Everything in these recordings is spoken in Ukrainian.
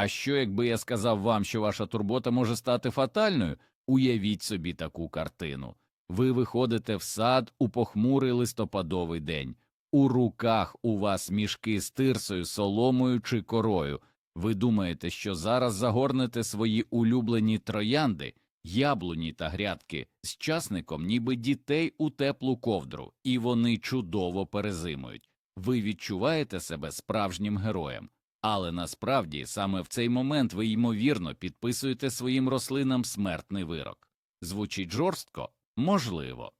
А що, якби я сказав вам, що ваша турбота може стати фатальною? Уявіть собі таку картину. Ви виходите в сад у похмурий листопадовий день. У руках у вас мішки з тирсою, соломою чи корою. Ви думаєте, що зараз загорнете свої улюблені троянди, яблуні та грядки з часником, ніби дітей у теплу ковдру, і вони чудово перезимують. Ви відчуваєте себе справжнім героєм. Але насправді саме в цей момент ви ймовірно підписуєте своїм рослинам смертний вирок. Звучить жорстко? Можливо.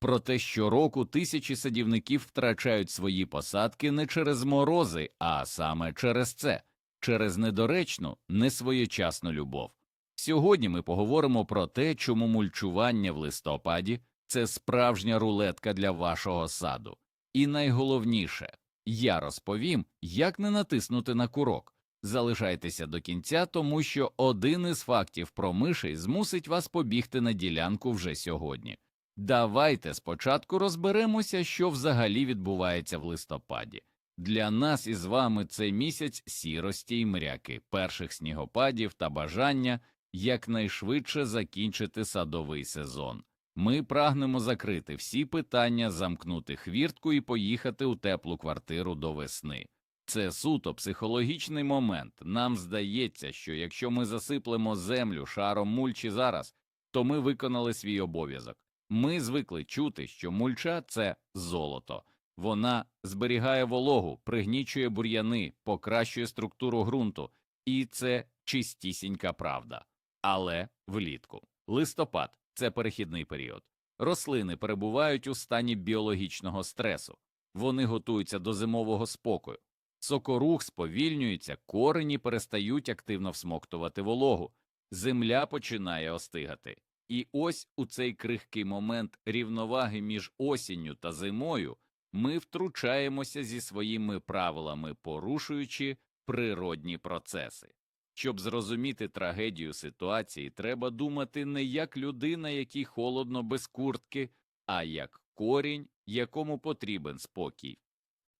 Проте щороку тисячі садівників втрачають свої посадки не через морози, а саме через це, через недоречну, несвоєчасну любов. Сьогодні ми поговоримо про те, чому мульчування в листопаді це справжня рулетка для вашого саду. І найголовніше, я розповім, як не натиснути на курок. Залишайтеся до кінця, тому що один із фактів про мишей змусить вас побігти на ділянку вже сьогодні. Давайте спочатку розберемося, що взагалі відбувається в листопаді. Для нас із вами це місяць сірості й мряки, перших снігопадів та бажання якнайшвидше закінчити садовий сезон. Ми прагнемо закрити всі питання, замкнути хвіртку і поїхати у теплу квартиру до весни. Це суто психологічний момент. Нам здається, що якщо ми засиплемо землю шаром мульчі зараз, то ми виконали свій обов'язок. Ми звикли чути, що мульча це золото. Вона зберігає вологу, пригнічує бур'яни, покращує структуру ґрунту, і це чистісінька правда. Але влітку листопад це перехідний період. Рослини перебувають у стані біологічного стресу, вони готуються до зимового спокою. Сокорух сповільнюється, корені перестають активно всмоктувати вологу, земля починає остигати. І ось у цей крихкий момент рівноваги між осінню та зимою ми втручаємося зі своїми правилами, порушуючи природні процеси. Щоб зрозуміти трагедію ситуації, треба думати не як людина, якій холодно без куртки, а як корінь, якому потрібен спокій.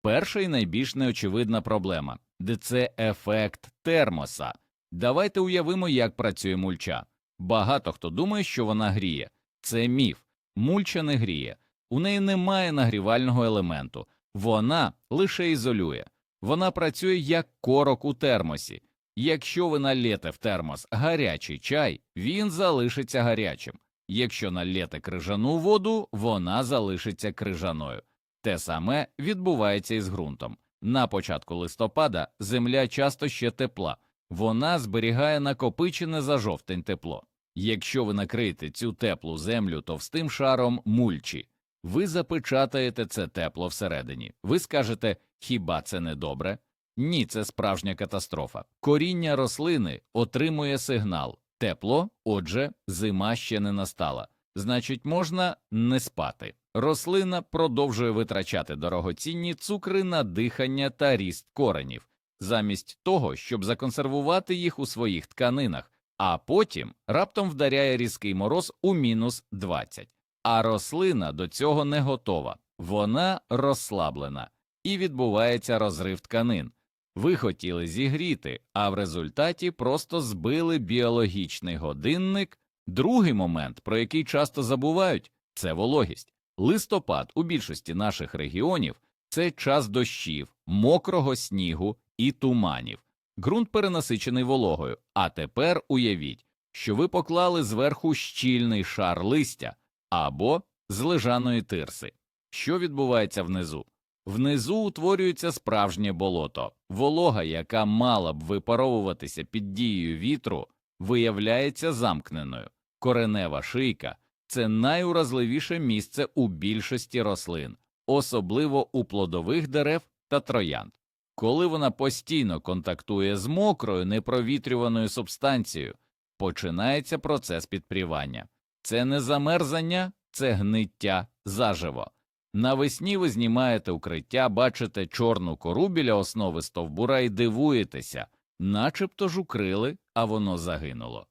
Перша і найбільш неочевидна проблема де це ефект термоса. Давайте уявимо, як працює мульча. Багато хто думає, що вона гріє. Це міф. Мульча не гріє. У неї немає нагрівального елементу, вона лише ізолює. Вона працює як корок у термосі. Якщо ви налєте в термос гарячий чай, він залишиться гарячим. Якщо налєте крижану воду, вона залишиться крижаною. Те саме відбувається із ґрунтом. На початку листопада земля часто ще тепла, вона зберігає накопичене за жовтень тепло. Якщо ви накриєте цю теплу землю товстим шаром мульчі, ви запечатаєте це тепло всередині. Ви скажете, хіба це не добре? Ні, це справжня катастрофа. Коріння рослини отримує сигнал тепло, отже, зима ще не настала. Значить, можна не спати. Рослина продовжує витрачати дорогоцінні цукри на дихання та ріст коренів, замість того, щоб законсервувати їх у своїх тканинах, а потім раптом вдаряє різкий мороз у мінус 20. А рослина до цього не готова, вона розслаблена, і відбувається розрив тканин. Ви хотіли зігріти, а в результаті просто збили біологічний годинник. Другий момент, про який часто забувають, це вологість. Листопад у більшості наших регіонів це час дощів, мокрого снігу і туманів. Ґрунт перенасичений вологою. А тепер уявіть, що ви поклали зверху щільний шар листя або з лежаної тирси. Що відбувається внизу? Внизу утворюється справжнє болото. Волога, яка мала б випаровуватися під дією вітру, виявляється замкненою. Коренева шийка це найуразливіше місце у більшості рослин, особливо у плодових дерев та троянд. Коли вона постійно контактує з мокрою непровітрюваною субстанцією, починається процес підпрівання. Це не замерзання, це гниття заживо. Навесні ви знімаєте укриття, бачите чорну кору біля основи стовбура і дивуєтеся, начебто ж укрили, а воно загинуло.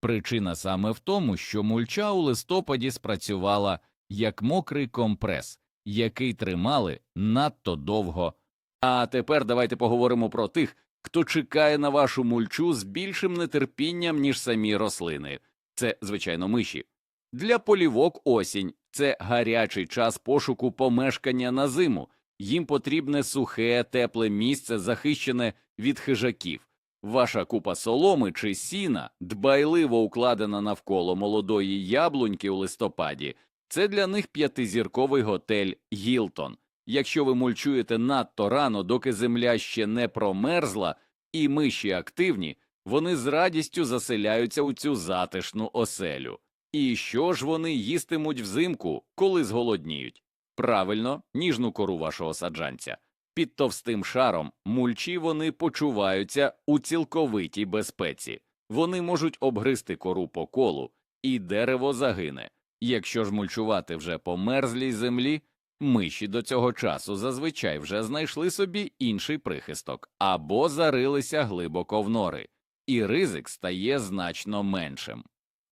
Причина саме в тому, що мульча у листопаді спрацювала як мокрий компрес, який тримали надто довго. А тепер давайте поговоримо про тих, хто чекає на вашу мульчу з більшим нетерпінням, ніж самі рослини. Це, звичайно, миші. Для полівок осінь це гарячий час пошуку помешкання на зиму. Їм потрібне сухе, тепле місце, захищене від хижаків. Ваша купа соломи чи сіна, дбайливо укладена навколо молодої яблуньки у листопаді, це для них п'ятизірковий готель Гілтон. Якщо ви мульчуєте надто рано, доки земля ще не промерзла, і миші активні, вони з радістю заселяються у цю затишну оселю. І що ж вони їстимуть взимку, коли зголодніють? Правильно, ніжну кору вашого саджанця. Під товстим шаром мульчі вони почуваються у цілковитій безпеці. Вони можуть обгризти кору по колу, і дерево загине. Якщо ж мульчувати вже по мерзлій землі, миші до цього часу зазвичай вже знайшли собі інший прихисток або зарилися глибоко в нори, і ризик стає значно меншим.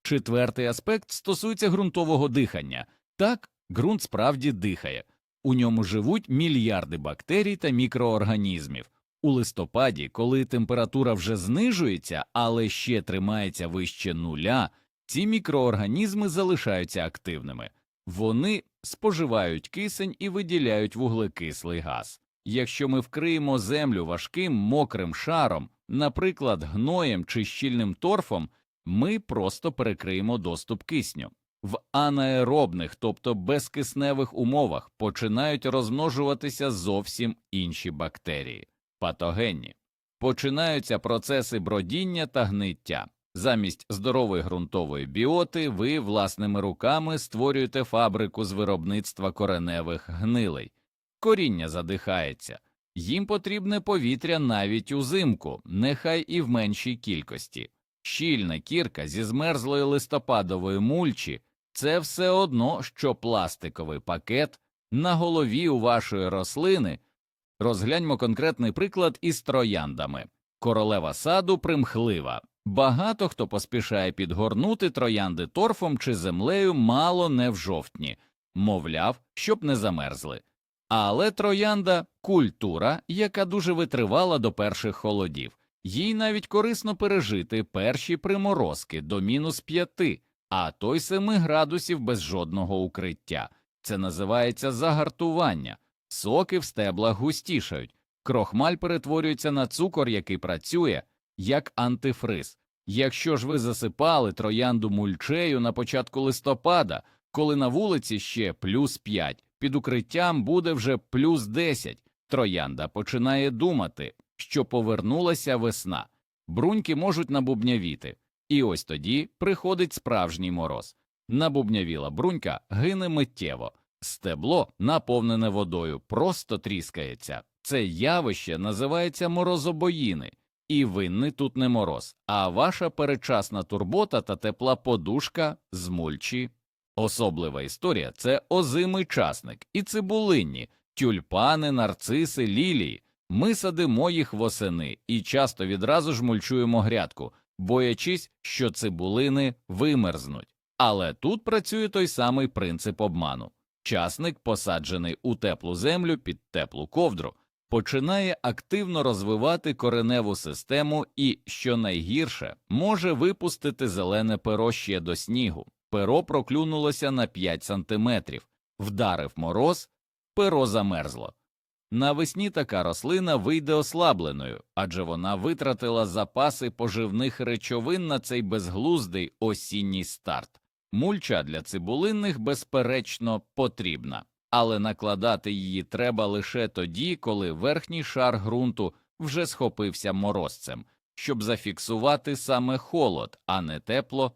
Четвертий аспект стосується ґрунтового дихання. Так, ґрунт справді дихає. У ньому живуть мільярди бактерій та мікроорганізмів. У листопаді, коли температура вже знижується, але ще тримається вище нуля, ці мікроорганізми залишаються активними. Вони споживають кисень і виділяють вуглекислий газ. Якщо ми вкриємо землю важким мокрим шаром, наприклад, гноєм чи щільним торфом, ми просто перекриємо доступ кисню. В анаеробних, тобто безкисневих умовах, починають розмножуватися зовсім інші бактерії патогенні. Починаються процеси бродіння та гниття. Замість здорової ґрунтової біоти ви власними руками створюєте фабрику з виробництва кореневих гнилей. Коріння задихається, їм потрібне повітря навіть узимку, нехай і в меншій кількості. Щільна кірка зі змерзлої листопадової мульчі це все одно, що пластиковий пакет на голові у вашої рослини. Розгляньмо конкретний приклад із трояндами. Королева саду примхлива. Багато хто поспішає підгорнути троянди торфом чи землею мало не в жовтні, мовляв, щоб не замерзли. Але троянда культура, яка дуже витривала до перших холодів. Їй навіть корисно пережити перші приморозки до мінус п'яти, а то й семи градусів без жодного укриття. Це називається загартування. Соки в стеблах густішають, крохмаль перетворюється на цукор, який працює як антифриз. Якщо ж ви засипали троянду мульчею на початку листопада, коли на вулиці ще плюс 5, під укриттям буде вже плюс 10, троянда починає думати, що повернулася весна, бруньки можуть набубнявіти, і ось тоді приходить справжній мороз. Набубнявіла брунька гине миттєво, стебло, наповнене водою, просто тріскається. Це явище називається морозобоїни, і винний тут не мороз, а ваша передчасна турбота та тепла подушка з мульчі. Особлива історія це озимий часник і цибулинні, тюльпани, нарциси, лілії. Ми садимо їх восени і часто відразу ж мульчуємо грядку, боячись, що цибулини вимерзнуть. Але тут працює той самий принцип обману. Часник, посаджений у теплу землю під теплу ковдру, починає активно розвивати кореневу систему і, що найгірше, може випустити зелене перо ще до снігу. Перо проклюнулося на 5 сантиметрів, вдарив мороз, перо замерзло. Навесні така рослина вийде ослабленою, адже вона витратила запаси поживних речовин на цей безглуздий осінній старт. Мульча для цибулинних, безперечно, потрібна, але накладати її треба лише тоді, коли верхній шар ґрунту вже схопився морозцем, щоб зафіксувати саме холод, а не тепло.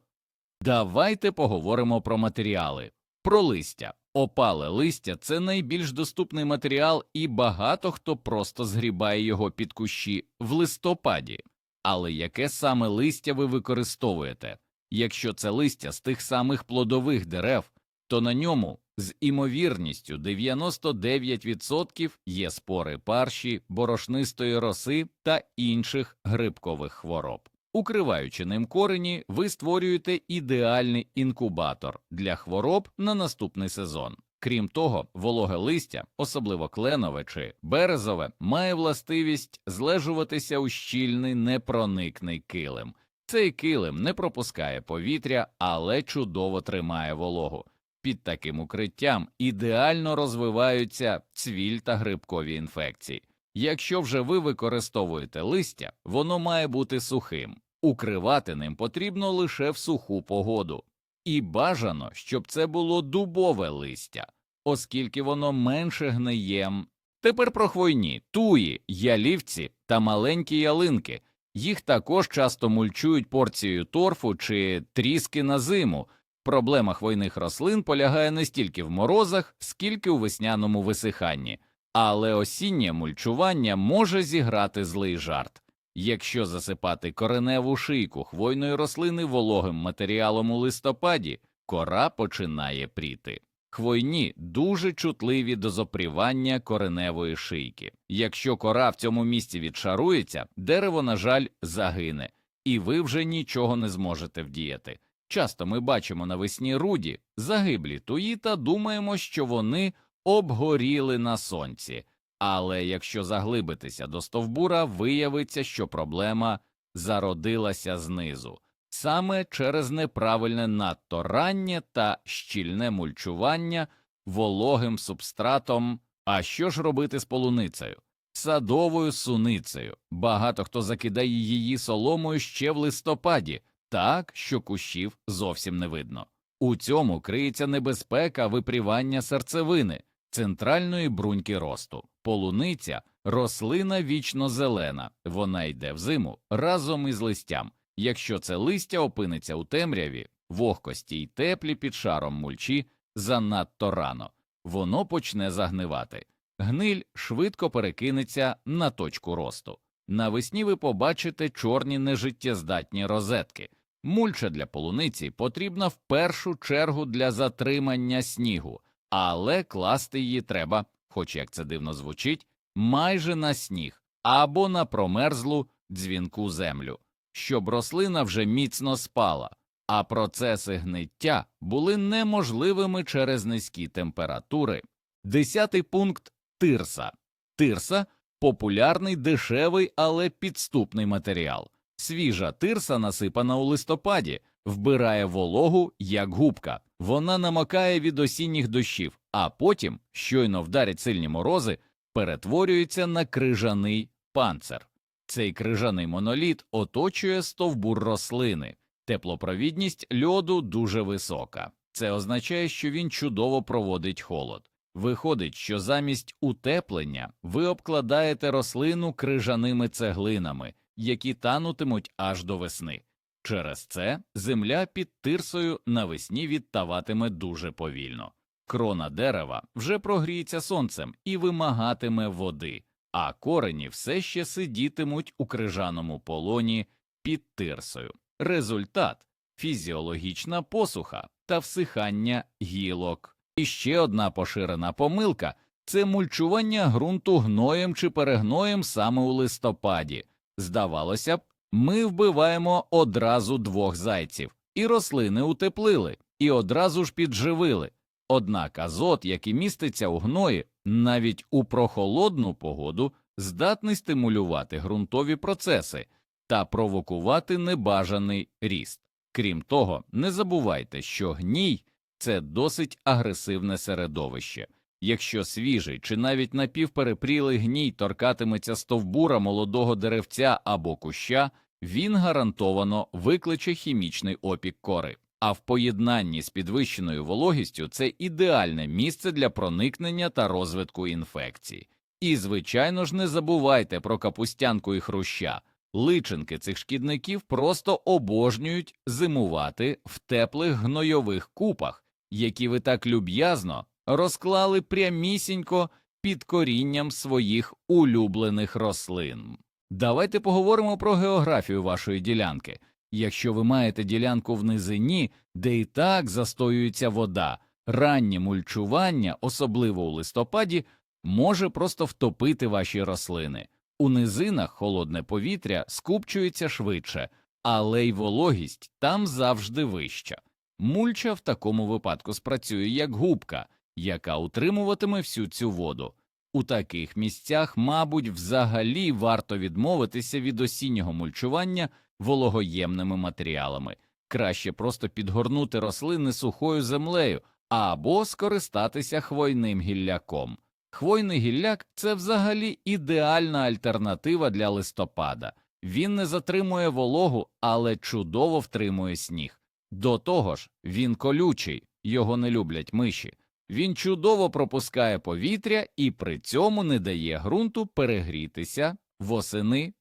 Давайте поговоримо про матеріали, про листя. Опале листя це найбільш доступний матеріал, і багато хто просто згрібає його під кущі в листопаді. Але яке саме листя ви використовуєте? Якщо це листя з тих самих плодових дерев, то на ньому з імовірністю 99% є спори парші, борошнистої роси та інших грибкових хвороб. Укриваючи ним корені, ви створюєте ідеальний інкубатор для хвороб на наступний сезон. Крім того, вологе листя, особливо кленове чи березове, має властивість злежуватися у щільний непроникний килим. Цей килим не пропускає повітря, але чудово тримає вологу. Під таким укриттям ідеально розвиваються цвіль та грибкові інфекції. Якщо вже ви використовуєте листя, воно має бути сухим. Укривати ним потрібно лише в суху погоду. І бажано, щоб це було дубове листя, оскільки воно менше гниє. Тепер про хвойні, туї, ялівці та маленькі ялинки. Їх також часто мульчують порцією торфу чи тріски на зиму. Проблема хвойних рослин полягає не стільки в морозах, скільки у весняному висиханні, але осіннє мульчування може зіграти злий жарт. Якщо засипати кореневу шийку хвойної рослини вологим матеріалом у листопаді, кора починає пріти. Хвойні дуже чутливі до зопрівання кореневої шийки. Якщо кора в цьому місці відшарується, дерево, на жаль, загине, і ви вже нічого не зможете вдіяти. Часто ми бачимо навесні руді, загиблі туї та думаємо, що вони обгоріли на сонці. Але якщо заглибитися до стовбура, виявиться, що проблема зародилася знизу, саме через неправильне надто раннє та щільне мульчування вологим субстратом. А що ж робити з полуницею? Садовою суницею. Багато хто закидає її соломою ще в листопаді, так що кущів зовсім не видно. У цьому криється небезпека випрівання серцевини, центральної бруньки росту. Полуниця рослина вічно зелена, вона йде в зиму разом із листям. Якщо це листя опиниться у темряві, вогкості й теплі під шаром мульчі занадто рано, воно почне загнивати. Гниль швидко перекинеться на точку росту. Навесні ви побачите чорні нежиттєздатні розетки. Мульча для полуниці потрібна в першу чергу для затримання снігу, але класти її треба, хоч як це дивно звучить, майже на сніг або на промерзлу дзвінку землю, щоб рослина вже міцно спала, а процеси гниття були неможливими через низькі температури. Десятий пункт тирса. Тирса популярний дешевий, але підступний матеріал. Свіжа тирса, насипана у листопаді, вбирає вологу як губка. Вона намокає від осінніх дощів, а потім, щойно вдарять сильні морози, перетворюється на крижаний панцир. Цей крижаний моноліт оточує стовбур рослини. Теплопровідність льоду дуже висока. Це означає, що він чудово проводить холод. Виходить, що замість утеплення ви обкладаєте рослину крижаними цеглинами, які танутимуть аж до весни. Через це земля під тирсою навесні відтаватиме дуже повільно. Крона дерева вже прогріється сонцем і вимагатиме води, а корені все ще сидітимуть у крижаному полоні під тирсою. Результат фізіологічна посуха та всихання гілок. І ще одна поширена помилка це мульчування ґрунту гноєм чи перегноєм саме у листопаді. Здавалося б, ми вбиваємо одразу двох зайців, і рослини утеплили, і одразу ж підживили. Однак азот, який міститься у гної, навіть у прохолодну погоду, здатний стимулювати ґрунтові процеси та провокувати небажаний ріст. Крім того, не забувайте, що гній це досить агресивне середовище. Якщо свіжий чи навіть напівперепрілий гній торкатиметься стовбура молодого деревця або куща, він гарантовано викличе хімічний опік кори. А в поєднанні з підвищеною вологістю це ідеальне місце для проникнення та розвитку інфекцій. І, звичайно ж, не забувайте про капустянку і хруща. Личинки цих шкідників просто обожнюють зимувати в теплих гнойових купах, які ви так люб'язно розклали прямісінько під корінням своїх улюблених рослин. Давайте поговоримо про географію вашої ділянки. Якщо ви маєте ділянку в низині, де і так застоюється вода, раннє мульчування, особливо у листопаді, може просто втопити ваші рослини. У низинах холодне повітря скупчується швидше, але й вологість там завжди вища. Мульча в такому випадку спрацює як губка, яка утримуватиме всю цю воду. У таких місцях, мабуть, взагалі варто відмовитися від осіннього мульчування вологоємними матеріалами, краще просто підгорнути рослини сухою землею або скористатися хвойним гілляком. Хвойний гілляк це взагалі ідеальна альтернатива для листопада. Він не затримує вологу, але чудово втримує сніг. До того ж, він колючий, його не люблять миші. Він чудово пропускає повітря і при цьому не дає ґрунту перегрітися восени.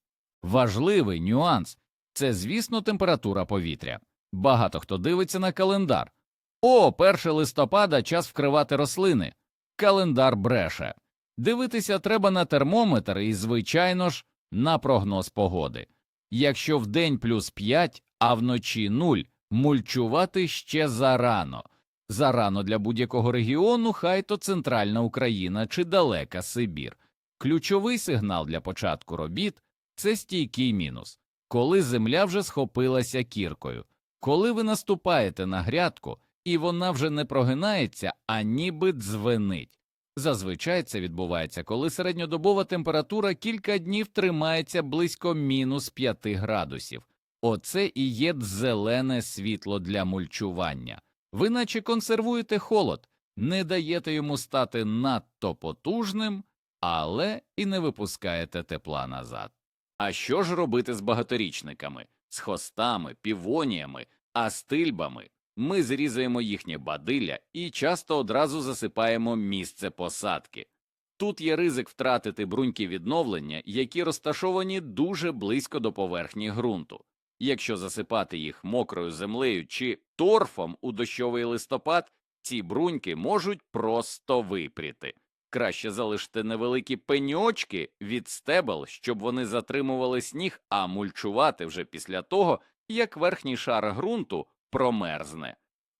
Важливий нюанс це, звісно, температура повітря. Багато хто дивиться на календар. О, 1 листопада час вкривати рослини. Календар бреше. Дивитися треба на термометр і, звичайно ж, на прогноз погоди. Якщо вдень плюс 5, а вночі 0, мульчувати ще зарано. Зарано для будь-якого регіону, хай то центральна Україна чи далека Сибір. Ключовий сигнал для початку робіт це стійкий мінус, коли земля вже схопилася кіркою, коли ви наступаєте на грядку, і вона вже не прогинається, а ніби дзвенить. Зазвичай це відбувається, коли середньодобова температура кілька днів тримається близько мінус 5 градусів. Оце і є зелене світло для мульчування. Ви наче консервуєте холод, не даєте йому стати надто потужним, але і не випускаєте тепла назад. А що ж робити з багаторічниками, з хостами, півоніями, астильбами? Ми зрізаємо їхнє бадилля і часто одразу засипаємо місце посадки. Тут є ризик втратити бруньки відновлення, які розташовані дуже близько до поверхні ґрунту. Якщо засипати їх мокрою землею чи торфом у дощовий листопад, ці бруньки можуть просто випріти. Краще залиште невеликі пеньочки від стебел, щоб вони затримували сніг, а мульчувати вже після того, як верхній шар ґрунту промерзне.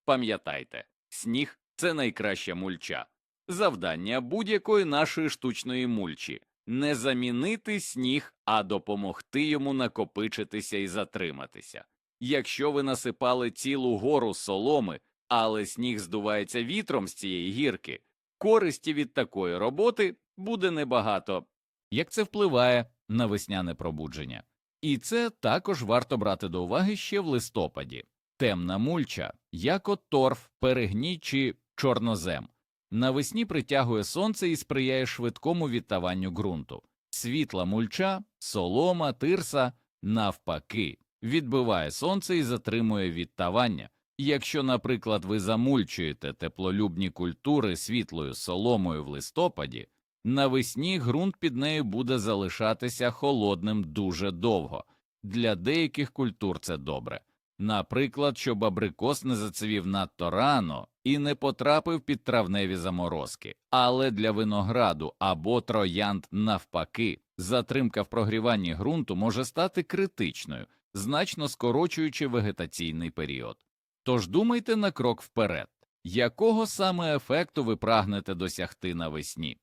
Пам'ятайте, сніг це найкраща мульча. Завдання будь-якої нашої штучної мульчі не замінити сніг, а допомогти йому накопичитися і затриматися. Якщо ви насипали цілу гору соломи, але сніг здувається вітром з цієї гірки, користі від такої роботи буде небагато. Як це впливає на весняне пробудження? І це також варто брати до уваги ще в листопаді. Темна мульча, як от торф, перегній чи чорнозем, навесні притягує сонце і сприяє швидкому відтаванню ґрунту. Світла мульча, солома, тирса, навпаки, відбиває сонце і затримує відтавання. Якщо, наприклад, ви замульчуєте теплолюбні культури світлою соломою в листопаді, навесні ґрунт під нею буде залишатися холодним дуже довго. Для деяких культур це добре. Наприклад, щоб абрикос не зацвів надто рано і не потрапив під травневі заморозки, але для винограду або троянд навпаки, затримка в прогріванні ґрунту може стати критичною, значно скорочуючи вегетаційний період. Тож думайте на крок вперед, якого саме ефекту ви прагнете досягти навесні.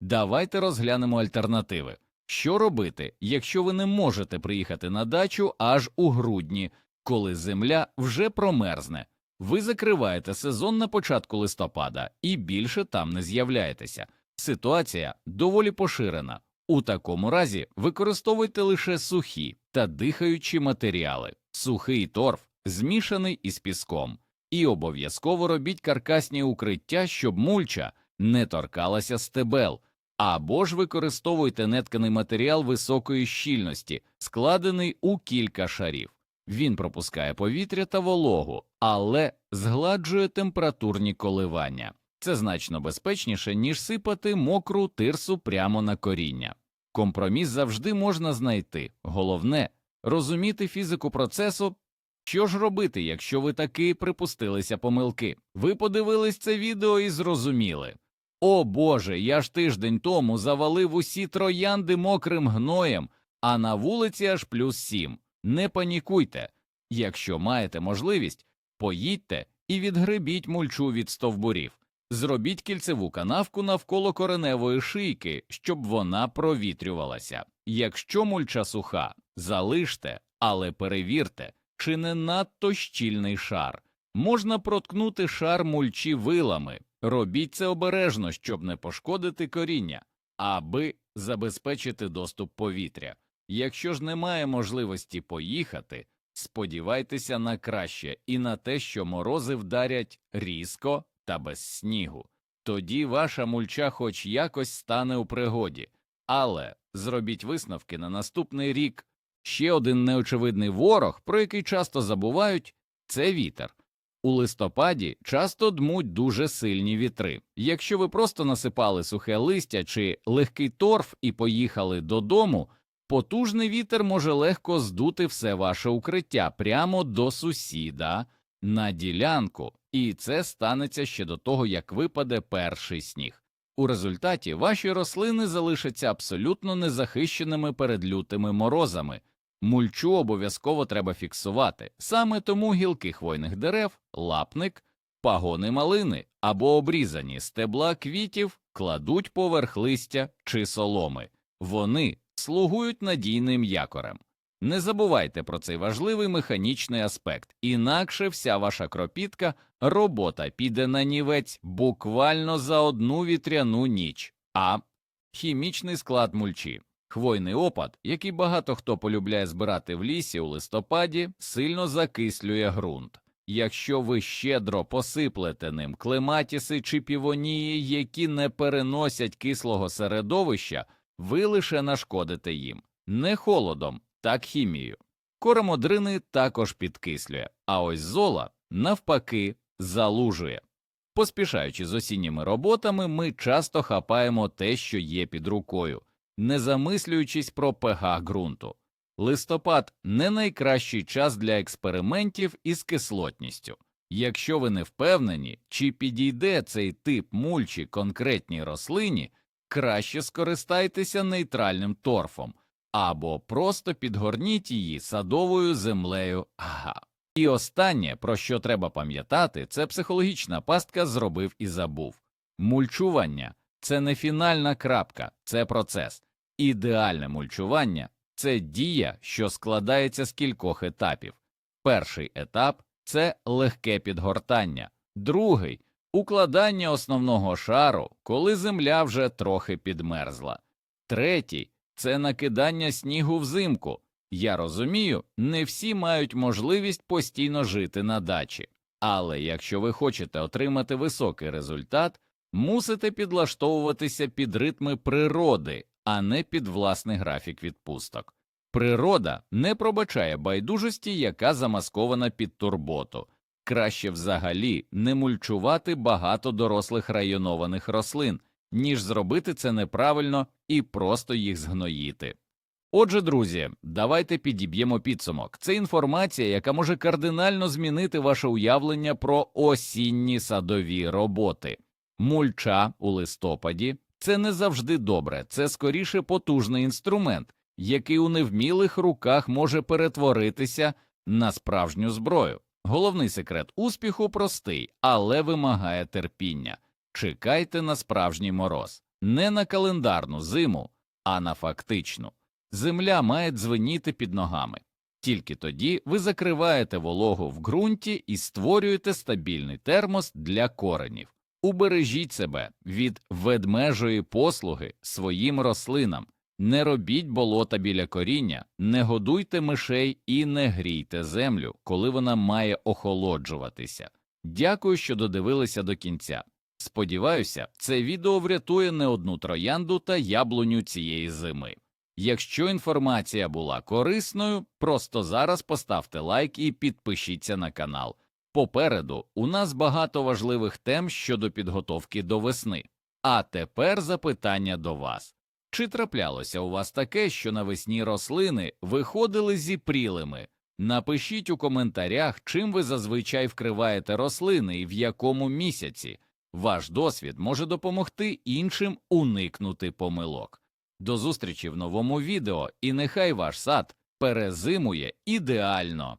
Давайте розглянемо альтернативи. Що робити, якщо ви не можете приїхати на дачу аж у грудні, коли земля вже промерзне? Ви закриваєте сезон на початку листопада і більше там не з'являєтеся. Ситуація доволі поширена. У такому разі використовуйте лише сухі та дихаючі матеріали, сухий торф, змішаний із піском, і обов'язково робіть каркасні укриття, щоб мульча не торкалася стебел, або ж використовуйте нетканий матеріал високої щільності, складений у кілька шарів. Він пропускає повітря та вологу, але згладжує температурні коливання. Це значно безпечніше, ніж сипати мокру тирсу прямо на коріння. Компроміс завжди можна знайти. Головне розуміти фізику процесу. Що ж робити, якщо ви таки припустилися помилки? Ви подивились це відео і зрозуміли. О Боже, я ж тиждень тому завалив усі троянди мокрим гноєм, а на вулиці аж плюс сім. Не панікуйте. Якщо маєте можливість, поїдьте і відгребіть мульчу від стовбурів. Зробіть кільцеву канавку навколо кореневої шийки, щоб вона провітрювалася. Якщо мульча суха, залиште, але перевірте, чи не надто щільний шар. Можна проткнути шар мульчі вилами, робіть це обережно, щоб не пошкодити коріння, аби забезпечити доступ повітря. Якщо ж немає можливості поїхати, сподівайтеся на краще і на те, що морози вдарять різко та без снігу. Тоді ваша мульча хоч якось стане у пригоді, але зробіть висновки на наступний рік. Ще один неочевидний ворог, про який часто забувають, це вітер. У листопаді часто дмуть дуже сильні вітри. Якщо ви просто насипали сухе листя чи легкий торф і поїхали додому, потужний вітер може легко здути все ваше укриття прямо до сусіда на ділянку, і це станеться ще до того, як випаде перший сніг. У результаті ваші рослини залишаться абсолютно незахищеними перед лютими морозами. Мульчу обов'язково треба фіксувати, саме тому гілки хвойних дерев, лапник, пагони малини або обрізані стебла квітів кладуть поверх листя чи соломи. Вони слугують надійним якорем. Не забувайте про цей важливий механічний аспект, інакше вся ваша кропітка робота піде на нівець буквально за одну вітряну ніч. А хімічний склад мульчі. Хвойний опад, який багато хто полюбляє збирати в лісі у листопаді, сильно закислює ґрунт. Якщо ви щедро посиплете ним клематіси чи півонії, які не переносять кислого середовища, ви лише нашкодите їм не холодом, так хімією. Коромодрини також підкислює, а ось зола, навпаки, залужує. Поспішаючи з осінніми роботами, ми часто хапаємо те, що є під рукою, не замислюючись про pH ґрунту. Листопад не найкращий час для експериментів із кислотністю. Якщо ви не впевнені, чи підійде цей тип мульчі конкретній рослині, краще скористайтеся нейтральним торфом або просто підгорніть її садовою землею. Ага. І останнє, про що треба пам'ятати, це психологічна пастка зробив і забув. Мульчування це не фінальна крапка, це процес. Ідеальне мульчування це дія, що складається з кількох етапів. Перший етап це легке підгортання, другий укладання основного шару, коли земля вже трохи підмерзла, третій це накидання снігу взимку. Я розумію, не всі мають можливість постійно жити на дачі, але якщо ви хочете отримати високий результат, мусите підлаштовуватися під ритми природи, а не під власний графік відпусток. Природа не пробачає байдужості, яка замаскована під турботу. Краще взагалі не мульчувати багато дорослих районованих рослин, ніж зробити це неправильно і просто їх згноїти. Отже, друзі, давайте підіб'ємо підсумок. Це інформація, яка може кардинально змінити ваше уявлення про осінні садові роботи. Мульча у листопаді це не завжди добре, це скоріше потужний інструмент, який у невмілих руках може перетворитися на справжню зброю. Головний секрет успіху простий, але вимагає терпіння. Чекайте на справжній мороз, не на календарну зиму, а на фактичну. Земля має дзвеніти під ногами. Тільки тоді ви закриваєте вологу в ґрунті і створюєте стабільний термос для коренів. Убережіть себе від ведмежої послуги своїм рослинам, не робіть болота біля коріння, не годуйте мишей і не грійте землю, коли вона має охолоджуватися. Дякую, що додивилися до кінця. Сподіваюся, це відео врятує не одну троянду та яблуню цієї зими. Якщо інформація була корисною, просто зараз поставте лайк і підпишіться на канал. Попереду у нас багато важливих тем щодо підготовки до весни. А тепер запитання до вас. Чи траплялося у вас таке, що навесні рослини виходили зіпрілими? Напишіть у коментарях, чим ви зазвичай вкриваєте рослини і в якому місяці. Ваш досвід може допомогти іншим уникнути помилок. До зустрічі в новому відео, і нехай ваш сад перезимує ідеально.